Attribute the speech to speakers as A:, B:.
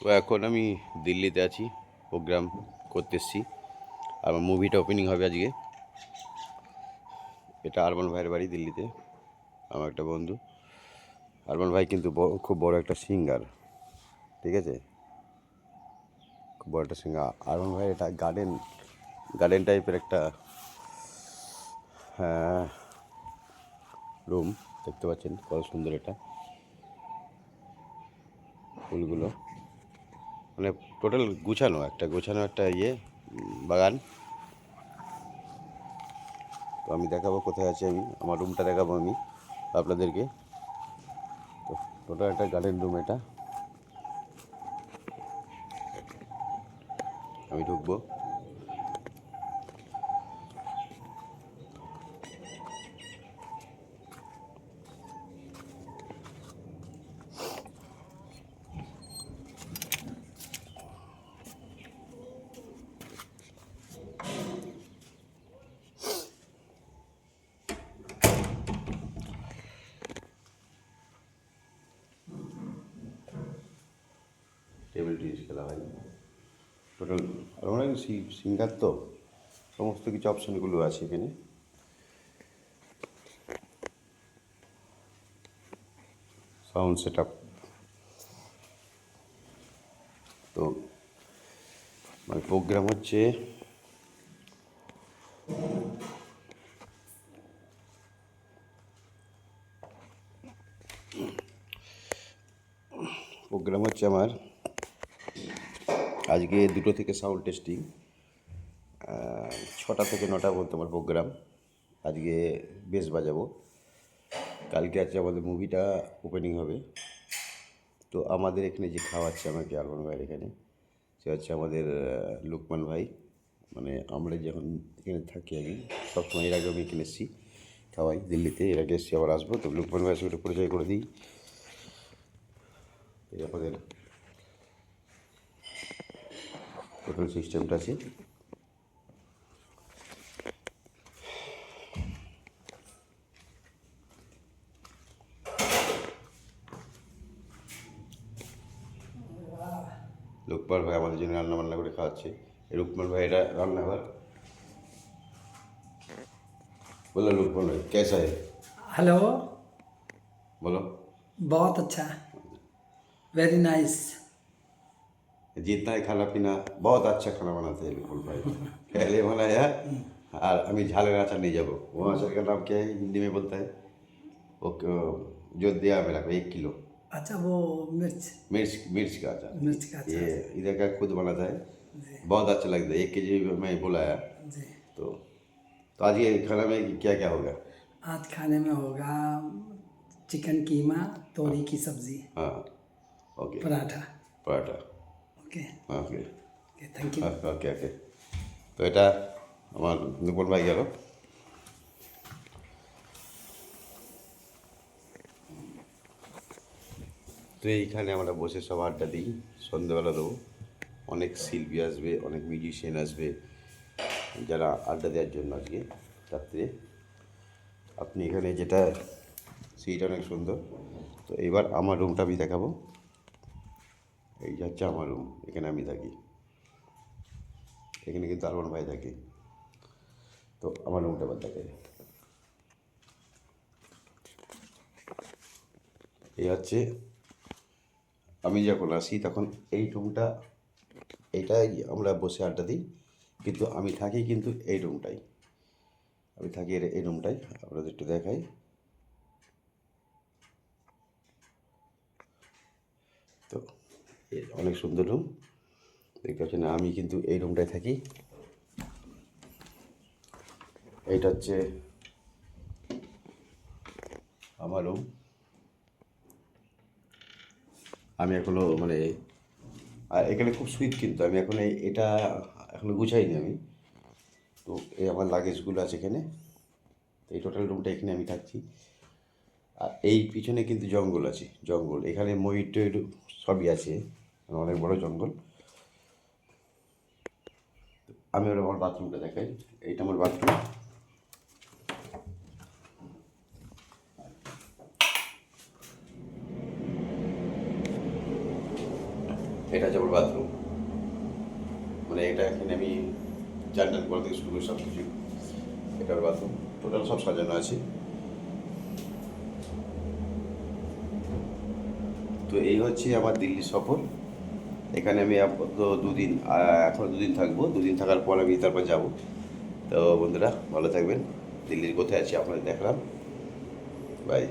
A: তো এখন আমি দিল্লিতে আছি প্রোগ্রাম করতে এসেছি। আমার মুভিটা ওপেনিং হবে আজকে। এটা আরমান ভাইয়ের বাড়ি দিল্লিতে, আমার একটা বন্ধু। আরমান ভাই কিন্তু খুব বড় একটা সিঙ্গার ঠিক আছে? খুব বড় একটা সিঙ্গার আরমান ভাই এটা গার্ডেন গার্ডেন টাইপের একটা হ্যাঁ রুম দেখতে পাচ্ছেন কত সুন্দর এটা। ফুলগুলো। মানে টোটাল গুছানো, একটা গুছানো একটা ইয়ে বাগান। তো আমি দেখাবো কোথায় আছে আমি, আমার রুমটা দেখাবো আমি আপনাদেরকে। তো টোটাল একটা গার্ডেন রুম এটা। আমি ঢুকবো। টেবিল টেনিস খেলা হয় টোটাল আর অনেক সিঙ্গার তো সমস্ত কিছু অপশানগুলো আছে এখানে সাউন্ড সেট আপ তো মানে প্রোগ্রাম হচ্ছে প্রোগ্রাম হচ্ছে আমার আজকে দুটো থেকে সাউন্ড টেস্টিং ছটা থেকে নটা পর্যন্ত আমার প্রোগ্রাম আজকে বেশ বাজাবো। কালকে আছে আমাদের মুভিটা ওপেনিং হবে। তো আমাদের এখানে যে খাওয়াচ্ছে আমাকে আরমান ভাইয়ের এখানে, সে হচ্ছে আমাদের লুকমান ভাই। মানে আমরা যখন এখানে থাকি আমি সবসময় এর আগে আমি এখানে এসেছি খাওয়াই দিল্লিতে, এর আগে এসেছি, আবার আসব। তো লুকমান ভাইয়ের সঙ্গে পরিচয় করে দিই। আমাদের টোটাল সিস্টেমটা আছে লোকপাল ভাই আমাদের জন্য রান্না বান্না করে খাওয়াচ্ছে এই লোকপাল ভাই এটা রান্নাঘর বলো লোকপাল ভাই कैसा है
B: हेलो
A: बोलो
B: बहुत अच्छा वेरी नाइस
A: जितना ही खाना पीना बहुत अच्छा खाना बनाते हैं बिल्कुल भाई। पहले बोला यार और अभी झाल राचा नहीं जाबो वहाँ सर का नाम क्या है हिंदी में बोलता है? वो जो दिया मेरा को एक किलो।
B: अच्छा वो मिर्च।
A: मिर्च मिर्च का अचार
B: मिर्च का अचार
A: ये इधर का खुद बनाता है। बहुत अच्छा लगता है। एक के जी मैं बुलाया तो तो आज ये खाना में क्या क्या होगा?
B: आज खाने में होगा चिकन कीमा तोरी हाँ। की सब्ज़ी।
A: हाँ
B: okay.
A: Paratha.
B: Paratha.
A: Okay
B: okay thank you
A: okay okay তো এটা আমার দুপুর ভাই গেল? তো এইখানে আমরা বসে সব আড্ডা দিই সন্ধ্যেবেলা দেবো। অনেক শিল্পী আসবে অনেক মিউজিশিয়ান আসবে। যারা আড্ডা দেওয়ার জন্য আজকে রাত্রে। আপনি এখানে যেটা সিট অনেক সুন্দর। তো এবার আমার রুমটা আমি দেখাবো। এই যে হচ্ছে আমার রুম এখানে আমি থাকি। এখানে কিন্তু আরমান ভাই থাকে। তো আমার রুমটা আবার দেখে এই হচ্ছে, আমি যখন আসি তখন এই রুমটা এইটাই আমরা বসে আড্ডা দিই। কিন্তু আমি থাকি কিন্তু এই রুমটাই আমি থাকি এই রুমটাই আপনাদের একটু দেখাই। তো অনেক সুন্দর রুম দেখতে পাচ্ছেন, আমি কিন্তু এই রুমটায় থাকি। এইটা হচ্ছে আমার রুম আমি এখনও মানে এখানে খুব সুইট কিন্তু। আমি এখন এটা এখনও গুছাইনি আমি। তো এই আমার লাগেজগুলো আছে এখানে। তো এই টোটাল রুমটা এখানে আমি থাকছি। আর এই পিছনে কিন্তু জঙ্গল আছে, জঙ্গল। এখানে ময়ূর টয়ূর সবই আছে। অনেক বড় জঙ্গল। আমি ওর আমার বাথরুমটা দেখাই। এইটা আমার বাথরুম। এটা হচ্ছে আমার বাথরুম। মানে এটা এখানে আমি চান টান করা থেকে শুরু করে সব কিছু এটা বাথরুম। টোটাল সব সাজানো আছে। তো এই হচ্ছে আমার দিল্লি সফর। এখানে আমি আপাতত দুদিন এখন দুদিন থাকব। দুদিন থাকার পর আমি তারপর যাব। তো বন্ধুরা, ভালো থাকবেন। দিল্লির কোথায় আছি আপনাদের দেখলাম। বাই